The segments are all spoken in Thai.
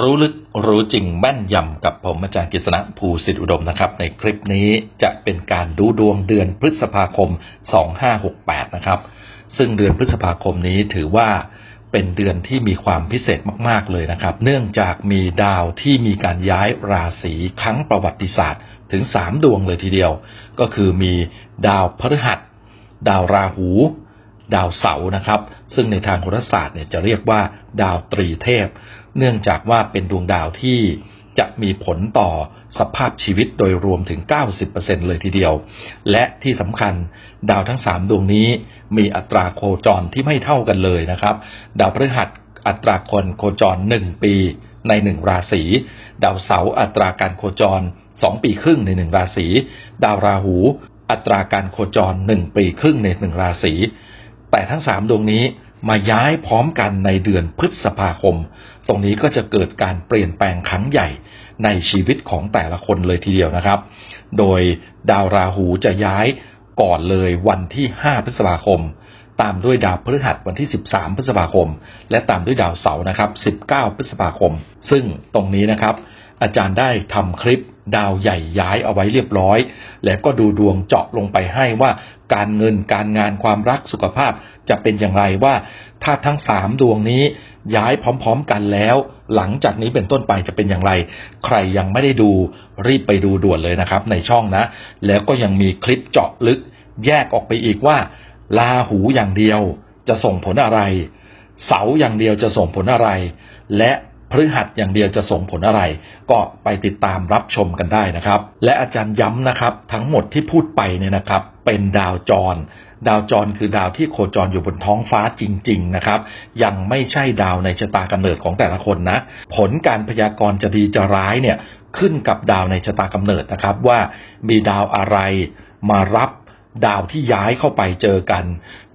รู้ลึกรู้จริงแม่นยำกับผมอาจารย์กฤษณะภูสิทธิอุดมนะครับ ในคลิปนี้จะเป็นการดูดวงเดือนพฤษภาคม 2568 นะครับ ซึ่งเดือนพฤษภาคมนี้ถือว่าเป็นเดือนที่มีความพิเศษมาก ๆ เลยนะครับ เนื่องจากมีดาวที่มีการย้ายราศีครั้งประวัติศาสตร์ ถึง 3 ดวงเลยทีเดียว ก็คือมีดาวพฤหัส ดาวราหู ดาวเสาร์นะครับ ซึ่งในทางโหราศาสตร์เนี่ยจะเรียกว่าดาวตรีเทพ เนื่องจากว่าเป็นดวงดาวที่จะมีผลต่อสภาพชีวิตโดยรวมถึง 90%เลยทีเดียว และที่สำคัญดาวทั้ง 3 ดวงนี้มีอัตราโคจรที่ไม่เท่ากันเลยนะครับ ดาวพฤหัสอัตราคนโคจร 1 ปีใน 1 ราศี ดาวเสาร์อัตราการโคจร 2 ปีครึ่งใน 1 ราศี ดาวราหูอัตราการโคจร 1 ปีครึ่งใน 1 ราศี แต่ทั้งสามดวงนี้มาย้ายพร้อมกันในเดือนพฤษภาคม ตรงนี้ก็จะเกิดการเปลี่ยนแปลงครั้งใหญ่ในชีวิตของแต่ละคนเลยทีเดียวนะครับ โดยดาวราหูจะย้ายก่อนเลยวันที่ 5 พฤษภาคม ตามด้วยดาวพฤหัสวันที่ 13 พฤษภาคม และตามด้วยดาวเสาร์นะครับ 19 พฤษภาคม ซึ่งตรงนี้นะครับ อาจารย์ได้ทำคลิปดาวใหญ่ย้ายเอาไว้เรียบร้อย แล้วก็ดูดวงเจาะลงไปให้ว่า การเงินการงานความรักสุขภาพจะเป็นอย่างไรว่า ถ้าทั้งสามดวงนี้ย้ายพร้อม ๆ กันแล้ว หลังจากนี้เป็นต้นไปจะเป็นอย่างไร ใครยังไม่ได้ดูรีบไปดูด่วนเลยนะครับ ในช่องนะ แล้วก็ยังมีคลิปเจาะลึก แยกออกไปอีกว่าลาหูอย่างเดียวจะส่งผลอะไร เสาอย่างเดียวจะส่งผลอะไร และ พฤหัสอย่างเดียวจะส่งผลอะไร ก็ไปติดตามรับชมกันได้นะครับ และอาจารย์ย้ำนะครับ ทั้งหมดที่พูดไปเนี่ยนะครับ เป็นดาวจร ดาวจรคือดาวที่โคจรอยู่บนท้องฟ้าจริง ๆ นะครับ ยังไม่ใช่ดาวในชะตากำเนิดของแต่ละคนนะ ผลการพยากรณ์จะดีจะร้ายเนี่ยขึ้นกับดาวในชะตากำเนิดนะครับว่ามีดาวอะไรมารับดาวที่ย้ายเข้าไปเจอกัน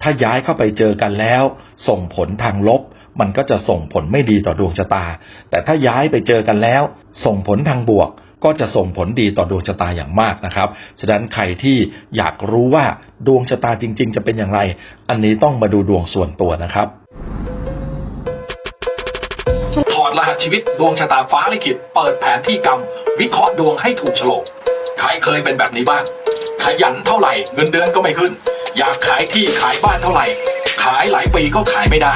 ถ้าย้ายเข้าไปเจอกันแล้ว ส่งผลทางลบ มันก็จะส่งผลไม่ดีต่อดวงชะตา แต่ถ้าย้ายไปเจอกันแล้ว ส่งผลทางบวก ก็จะส่งผลดีต่อดวงชะตาอย่างมากนะครับ ฉะนั้นใครที่อยากรู้ว่าดวงชะตาจริง ๆ จะเป็นอย่างไร อันนี้ต้องมาดูดวงส่วนตัวนะครับถอดรหัสชีวิตดวงชะตาฟ้าลิขิตเปิดแผนที่กรรม วิเคราะห์ดวงให้ถูกโฉลกใครเคยเป็นแบบนี้บ้าง ขยันเท่าไหร่เงินเดือนก็ไม่ขึ้น อยากขายที่ขายบ้านเท่าไหร่ ขายหลายปีก็ขายไม่ได้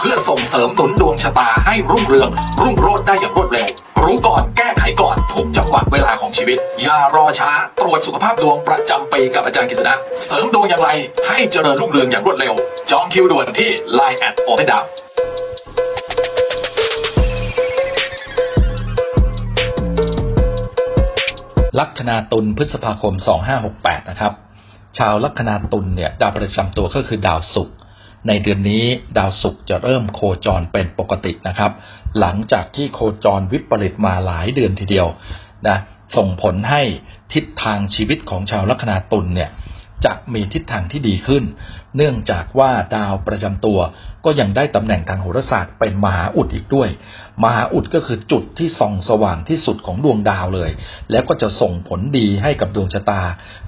เพื่อส่งเสริมหนุนดวงชะตาให้รุ่งเรือง รุ่งโรจน์ได้อย่างรวดเร็ว รู้ก่อนแก้ไขก่อนทุกจังหวะเวลาของชีวิต อย่ารอช้า ตรวจสุขภาพดวงประจำปีกับอาจารย์กฤษณะเสริมดวงอย่างไร ให้เจริญรุ่งเรืองอย่างรวดเร็ว จองคิวด่วนที่ Line แอดโอเพดาวลัคนาตุลพฤษภาคม 2568 นะครับ ชาวลัคนาตุลเนี่ย ดาวประจำตัวก็คือดาวศุกร์ ในเดือนนี้ดาวศุกร์จะเริ่มโคจรเป็นปกตินะครับ หลังจากที่โคจรวิปริตมาหลายเดือนทีเดียวนะส่งผลให้ทิศทางชีวิตของชาวลัคนาตุลเนี่ยจะมีทิศทางที่ดีขึ้น เนื่องจากว่าดาวประจำตัวก็ยังได้ตำแหน่งทางโหราศาสตร์เป็นมหาอุดอีกด้วย มหาอุดก็คือจุดที่ส่องสว่างที่สุดของดวงดาวเลย แล้วก็จะส่งผลดีให้กับดวงชะตา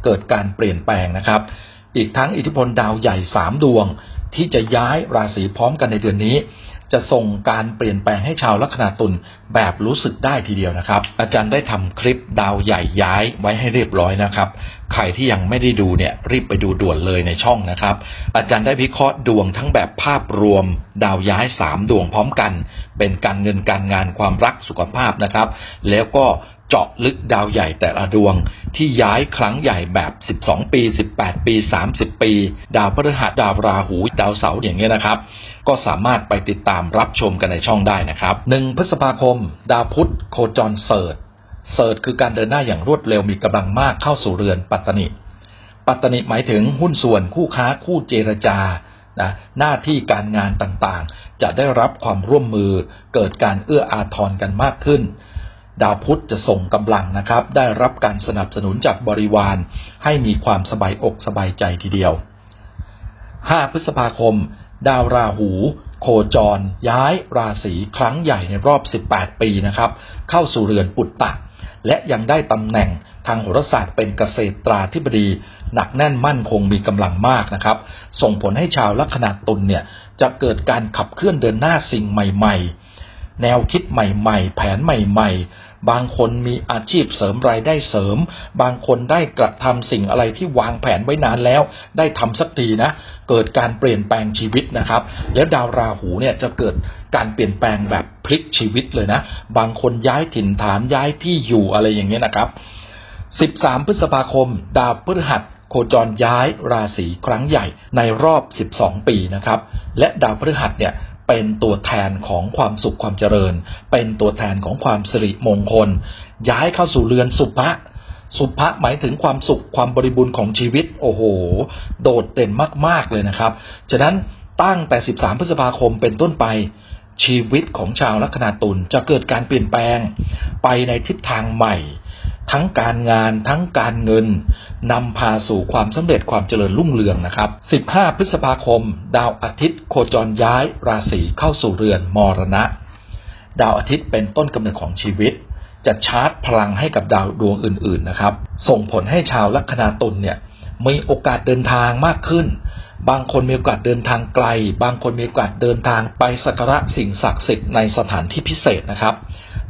เกิดการเปลี่ยนแปลงนะครับ อีกทั้งอิทธิพลดาวใหญ่สามดวง ที่จะย้ายราศีพร้อมกันในเดือนนี้ จะส่งการเปลี่ยนแปลงให้ชาวลัคนาตุลแบบรู้สึกได้ทีเดียวนะครับ อาจารย์ได้ทำคลิปดาวใหญ่ย้ายไว้ให้เรียบร้อยนะครับ ใครที่ยังไม่ได้ดูเนี่ยรีบไปดูด่วนเลยในช่องนะครับ อาจารย์ได้วิเคราะห์ดวงทั้งแบบภาพรวม ดาวย้ายสามดวงพร้อมกัน เป็นการเงินการงานความรักสุขภาพนะครับ แล้วก็ เจาะลึกดาวใหญ่แต่ละดวง ที่ย้ายครั้งใหญ่แบบ 12 ปี 18 ปี 30 ปี ดาวพฤหัสดาวราหู ดาวเสาร์อย่างเงี้ยนะครับ ก็สามารถไปติดตามรับชมกันในช่องได้นะครับ 1 พฤษภาคม ดาวพุธโคจรเสิร์ชเสิร์ชคือการเดินหน้าอย่างรวดเร็วมีกำลังมากเข้าสู่เรือนปัตตนิปัตตนิหมายถึงหุ้นส่วนคู่ค้าคู่เจรจานะหน้าที่การงานต่างๆ จะได้รับความร่วมมือเกิดการเอื้ออาทรกันมากขึ้น ดาวพุธจะส่งกำลังนะครับ ได้รับการสนับสนุนจากบริวาร ให้มีความสบายอกสบายใจทีเดียว 5 พฤษภาคม ดาวราหู โคจร ย้ายราศีครั้งใหญ่ในรอบ 18 ปีนะครับ เข้าสู่เรือนปุตตะ และยังได้ตำแหน่งทางโหราศาสตร์เป็นเกษตราธิบดี หนักแน่นมั่นคงมีกำลังมากนะครับ ส่งผลให้ชาวลัคนาตุลเนี่ยจะเกิดการขับเคลื่อนเดินหน้าสิ่งใหม่ ๆ แนวคิดใหม่ ๆ แผนใหม่ ๆ บางคนมีอาชีพเสริมรายได้เสริม บางคนได้กระทำสิ่งอะไรที่วางแผนไว้นานแล้ว ได้ทำสักทีนะ เกิดการเปลี่ยนแปลงชีวิตนะครับ แล้วดาวราหูเนี่ยจะเกิดการเปลี่ยนแปลงแบบพลิกชีวิตเลยนะ บางคนย้ายถิ่นฐานย้ายที่อยู่อะไรอย่างเงี้ยนะครับ 13 พฤษภาคม ดาวพฤหัสโคจรย้ายราศีครั้งใหญ่ในรอบ 12 ปีนะครับ และดาวพฤหัสเนี่ย เป็นตัวแทนของความสุขความเจริญ เป็นตัวแทนของความสิริมงคล ย้ายเข้าสู่เรือนสุภะสุภะหมายถึงความสุขความบริบูรณ์ของชีวิต โอ้โห โดดเด่นมาก ๆ เลยนะครับ ฉะนั้นตั้งแต่ 13 พฤษภาคมเป็นต้นไป ชีวิตของชาวลัคนาตุลจะเกิดการเปลี่ยนแปลง ไปในทิศทางใหม่ ทั้งการงานทั้งการเงินนำพาสู่ความสำเร็จความเจริญรุ่งเรืองนะครับ 15 พฤษภาคม ดาวอาทิตย์โคจรย้ายราศีเข้าสู่เรือนมรณะ ดาวอาทิตย์เป็นต้นกำเนิดของชีวิต จะชาร์จพลังให้กับดาวดวงอื่น ๆนะครับ ส่งผลให้ชาวลัคนาตุลเนี่ยมีโอกาสเดินทางมากขึ้น บางคนมีโอกาสเดินทางไกล บางคนมีโอกาสเดินทางไปสักการะสิ่งศักดิ์สิทธิ์ในสถานที่พิเศษนะครับ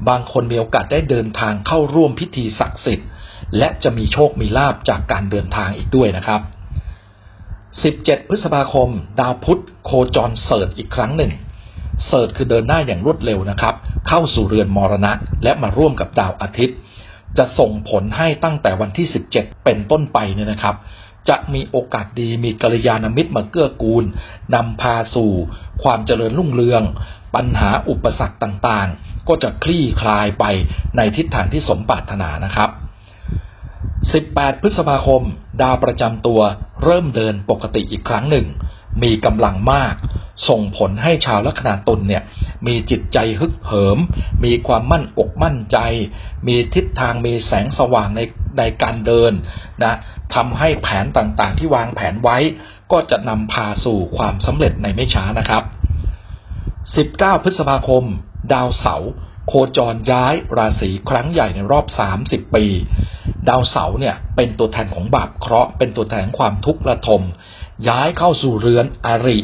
บางคนมีโอกาสได้เดินทางเข้าร่วมพิธีศักดิ์สิทธิ์ และจะมีโชคมีลาบจากการเดินทางอีกด้วยนะครับ 17 พฤษภาคม ดาวพุธโคจรเสิร์ชอีกครั้งหนึ่ง เสิร์ชคือเดินหน้าอย่างรวดเร็วนะครับ เข้าสู่เรือนมรณะ และมาร่วมกับดาวอาทิตย์ จะส่งผลให้ตั้งแต่วันที่ 17 เป็นต้นไปเนี่ยนะครับ จะมีโอกาสดีมีกัลยาณมิตรมาเกื้อกูลนำพาสู่ ความเจริญรุ่งเรือง ปัญหาอุปสรรคต่างๆ ก็จะคลี่คลายไปในทิศทางที่สมปรารถนานะครับ 18 พฤษภาคม ดาวประจำตัวเริ่มเดินปกติอีกครั้งหนึ่ง มีกำลังมาก ส่งผลให้ชาวลัคนาตุลเนี่ยมีจิตใจฮึกเหิม มีความมั่นอกมั่นใจ มีทิศทางมีแสงสว่างในในการเดินนะทำให้แผนต่างๆ ที่วางแผนไว้ ก็จะนำพาสู่ความสำเร็จในไม่ช้านะครับ 19 พฤษภาคม ดาวเสาร์ โคจรย้ายราศีครั้งใหญ่ในรอบ 30 ปี ดาวเสาร์เนี่ยเป็นตัวแทนของบาปเคราะห์เป็นตัวแทนของความทุกข์ระทม ย้ายเข้าสู่เรือนอริ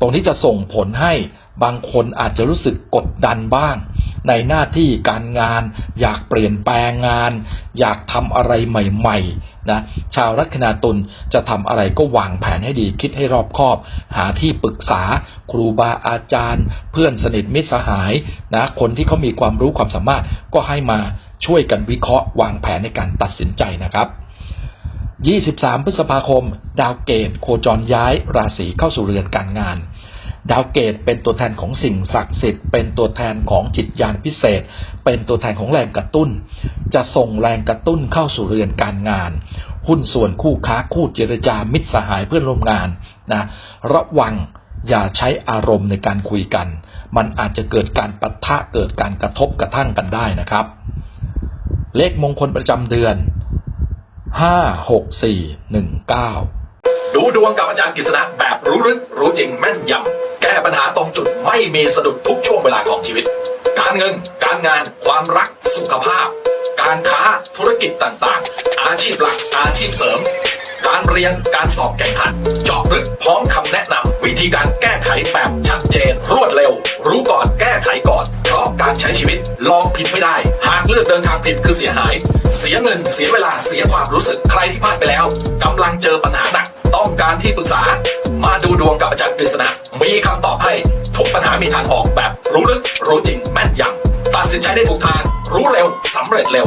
ตรงนี้จะส่งผลให้บางคนอาจจะรู้สึกกดดันบ้าง ในหน้าที่การงาน อยากเปลี่ยนแปลงงาน อยากทำอะไรใหม่ๆนะชาวลัคนาตุลจะทำอะไรก็วางแผนให้ดีคิดให้รอบคอบ หาที่ปรึกษา ครูบาอาจารย์ เพื่อนสนิทมิตรสหายนะคนที่เขามีความรู้ความสามารถก็ให้มาช่วยกันวิเคราะห์ วางแผนในการตัดสินใจนะครับ23 พฤษภาคม ดาวเกตโคจรย้ายราศีเข้าสู่เรือนการงาน ดาวเกตเป็นตัวแทนของสิ่งศักดิ์สิทธิ์ เป็นตัวแทนของจิตญาณพิเศษ เป็นตัวแทนของแรงกระตุ้น จะส่งแรงกระตุ้นเข้าสู่เรือนการงาน หุ้นส่วนคู่ค้าคู่เจรจามิตรสหายเพื่อนร่วมงานนะระวังอย่าใช้อารมณ์ในการคุยกัน มันอาจจะเกิดการปะทะเกิดการกระทบกระทั่งกันได้นะครับ เลขมงคลประจำเดือนห้าหกสี่หนึ่งเก้า ดูดวงกับอาจารย์กฤษณะแบบรู้ลึกรู้จริงแม่นยำแก้ปัญหาตรงจุดไม่มีสะดุดทุกช่วงเวลาของชีวิต การเงิน การงาน ความรัก สุขภาพ การค้าธุรกิจต่างๆ อาชีพหลักอาชีพเสริม การเรียนการสอบแข่งขัน เจาะลึกพร้อมคำแนะนำวิธีการแก้ไขแบบชัดเจน รวดเร็ว รู้ก่อนแก้ไขก่อน เพราะการใช้ชีวิตลองผิดไม่ได้ หากเลือกเดินทางผิดคือเสียหาย เสียเงินเสียเวลาเสียความรู้สึกใครที่พลาดไปแล้วกำลังเจอปัญหาหนัก ต้องการที่ปรึกษา มาดูดวงกับอาจารย์กฤษณะ มีคำตอบให้ทุกปัญหามีทางออกแบบ รู้ลึก รู้จริง แม่นยำตัดสินใจได้ถูกทาง รู้เร็วสำเร็จเร็ว